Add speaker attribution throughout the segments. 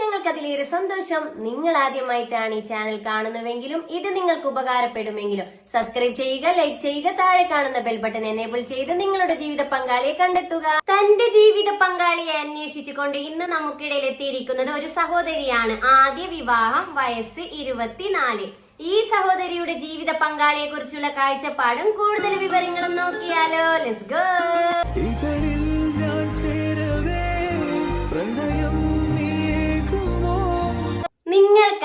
Speaker 1: ഞങ്ങൾക്കതിലേറെ സന്തോഷം. നിങ്ങൾ ആദ്യമായിട്ടാണ് ഈ ചാനൽ കാണുന്നുവെങ്കിലും ഇത് നിങ്ങൾക്ക് ഉപകാരപ്പെടുമെങ്കിലും സബ്സ്ക്രൈബ് ചെയ്യുക ലൈക്ക് ചെയ്യുക താഴെ കാണുന്ന ബെൽ ബട്ടൺ എനേബിൾ ചെയ്ത് നിങ്ങളുടെ ജീവിത പങ്കാളിയെ കണ്ടെത്തുക. തന്റെ ജീവിത പങ്കാളിയെ അന്വേഷിച്ചുകൊണ്ട് ഇന്ന് നമുക്കിടയിൽ എത്തിയിരിക്കുന്നത് ഒരു സഹോദരിയാണ്. ആദ്യ വിവാഹം വയസ്സ് ഇരുപത്തിനാല്. ഈ സഹോദരിയുടെ ജീവിത പങ്കാളിയെ കുറിച്ചുള്ള കാഴ്ചപ്പാടും കൂടുതൽ വിവരങ്ങളും നോക്കിയാലോ. ലെസ് ഗോ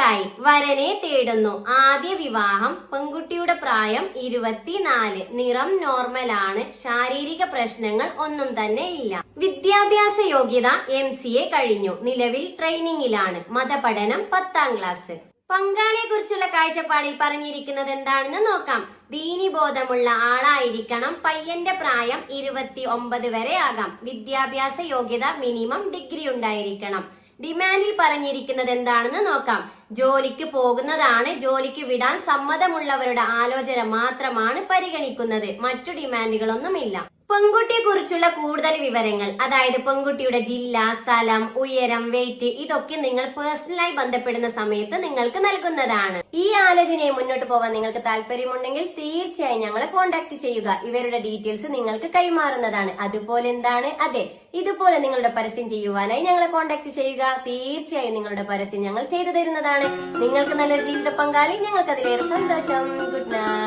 Speaker 1: നിങ്ങൾക്കായി വരനെ തേടുന്നു. ആദ്യ വിവാഹം പെൺകുട്ടിയുടെ പ്രായം ഇരുപത്തിനാല്. നിറം നോർമൽ ആണ്. ശാരീരിക പ്രശ്നങ്ങൾ ഒന്നും തന്നെ ഇല്ല. വിദ്യാഭ്യാസ യോഗ്യത എം സി എ കഴിഞ്ഞു. നിലവിൽ ട്രെയിനിങ്ങിലാണ്. മതപഠനം പത്താം ക്ലാസ് പങ്കാളിയെ കുറിച്ചുള്ള കാഴ്ചപ്പാടിൽ പറഞ്ഞിരിക്കുന്നത് എന്താണെന്ന് നോക്കാം. ദീനി ബോധമുള്ള ആളായിരിക്കണം. പയ്യന്റെ പ്രായം ഇരുപത്തി ഒമ്പത് വരെ ആകാം. വിദ്യാഭ്യാസ യോഗ്യത മിനിമം ഡിഗ്രി ഉണ്ടായിരിക്കണം. ഡിമാൻഡിൽ പറഞ്ഞിരിക്കുന്നത് എന്താണെന്ന് നോക്കാം. ജോലിക്ക് പോകുന്നതാണ് ജോലിക്ക് വിടാൻ സമ്മതമുള്ളവരുടെ ആലോചന മാത്രമാണ് പരിഗണിക്കുന്നത്. മറ്റു ഡിമാൻഡുകളൊന്നുമില്ല. പെൺകുട്ടിയെ കുറിച്ചുള്ള കൂടുതൽ വിവരങ്ങൾ അതായത് പെൺകുട്ടിയുടെ ജില്ല സ്ഥലം ഉയരം വെയിറ്റ് ഇതൊക്കെ നിങ്ങൾ പേഴ്സണലായി ബന്ധപ്പെടുന്ന സമയത്ത് നിങ്ങൾക്ക് നൽകുന്നതാണ്. ഈ ആലോചനയെ മുന്നോട്ട് പോകാൻ നിങ്ങൾക്ക് താല്പര്യമുണ്ടെങ്കിൽ തീർച്ചയായും ഞങ്ങളെ കോൺടാക്ട് ചെയ്യുക. ഇവരുടെ ഡീറ്റെയിൽസ് നിങ്ങൾക്ക് കൈമാറുന്നതാണ്. അതുപോലെ എന്താണ്? അതെ ഇതുപോലെ നിങ്ങളുടെ പരസ്യം ചെയ്യുവാനായി ഞങ്ങളെ കോൺടാക്ട് ചെയ്യുക. തീർച്ചയായും നിങ്ങളുടെ പരസ്യം ഞങ്ങൾ ചെയ്തു തരുന്നതാണ്. നിങ്ങൾക്ക് നല്ലൊരു ജീവിത പങ്കാളി. ഞങ്ങൾക്ക് അതിലേറെ സന്തോഷം. Good night